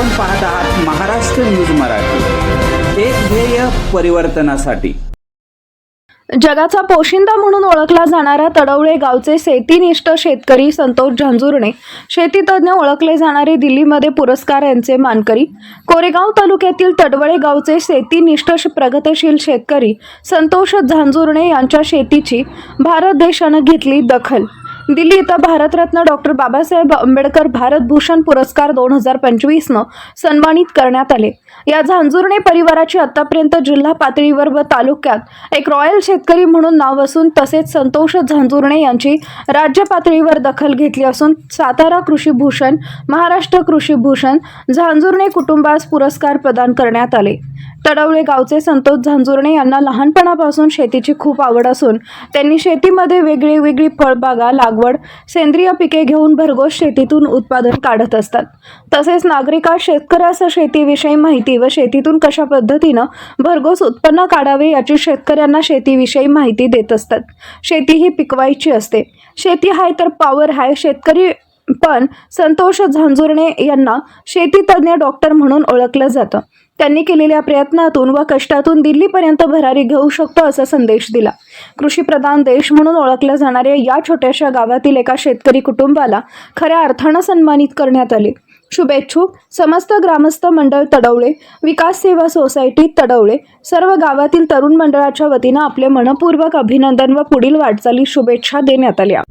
आपण पाहत आहात महाराष्ट्र न्यूज मराठी. एक ध्येय परिवर्तनासाठी. जगाचा पोशिंदा म्हणून ओळखला जाणारा तडवळे गावचे शेतीनिष्ठ शेतकरी संतोष झंझुर्णे शेतीतज्ञ ओळखले जाणारे दिल्लीमध्ये पुरस्कार यांचे मानकरी कोरेगाव तालुक्यातील तडवळे गावचे शेतीनिष्ठ प्रगतशील शेतकरी संतोष झांजुर्णे यांच्या शेतीची भारत देशानं घेतली दखल. दिल्ली इथं भारतरत्न डॉक्टर बाबासाहेब आंबेडकर भारतभूषण पुरस्कार दोन हजार पंचवीसनं सन्मानित करण्यात आले. या झांजुर्णे परिवाराची आतापर्यंत जिल्हा पातळीवर व तालुक्यात एक रॉयल शेतकरी म्हणून नाव असून तसेच संतोष झांजुर्णे यांची राज्य पातळीवर दखल घेतली असून सातारा कृषी भूषण महाराष्ट्र कृषी भूषण झांजुर्णे कुटुंबास पुरस्कार प्रदान करण्यात आले. तडवळे गावचे संतोष झांजुर्णे यांना लहानपणापासून शेतीची खूप आवड असून त्यांनी शेतीमध्ये वेगळी वेगळी फळबागा लागवड सेंद्रिय पिके घेऊन भरघोस शेतीतून उत्पादन काढत असतात. तसेच नागरिका शेतकऱ्यास शेतीविषयी माहिती व शेतीतून कशा पद्धतीनं भरघोस उत्पन्न काढावे याची शेतकऱ्यांना शेतीविषयी माहिती देत असतात. शेती ही पिकवायची असते. शेती हाय तर पॉवर हाय शेतकरी पण संतोष झांजुर्णे यांना शेतीतज्ञ डॉक्टर म्हणून ओळखलं जातं. त्यांनी केलेल्या प्रयत्नातून व कष्टातून दिल्लीपर्यंत भरारी घेऊ शकतो असा संदेश दिला. कृषीप्रधान देश म्हणून ओळखल्या जाणाऱ्या या छोट्याशा गावातील एका शेतकरी कुटुंबाला खऱ्या अर्थानं सन्मानित करण्यात आले. शुभेच्छुक समस्त ग्रामस्थ मंडळ तडवळे विकास सेवा सोसायटी तडवळे सर्व गावातील तरुण मंडळाच्या वतीनं आपले मनपूर्वक अभिनंदन व पुढील वाटचाली शुभेच्छा देण्यात आल्या.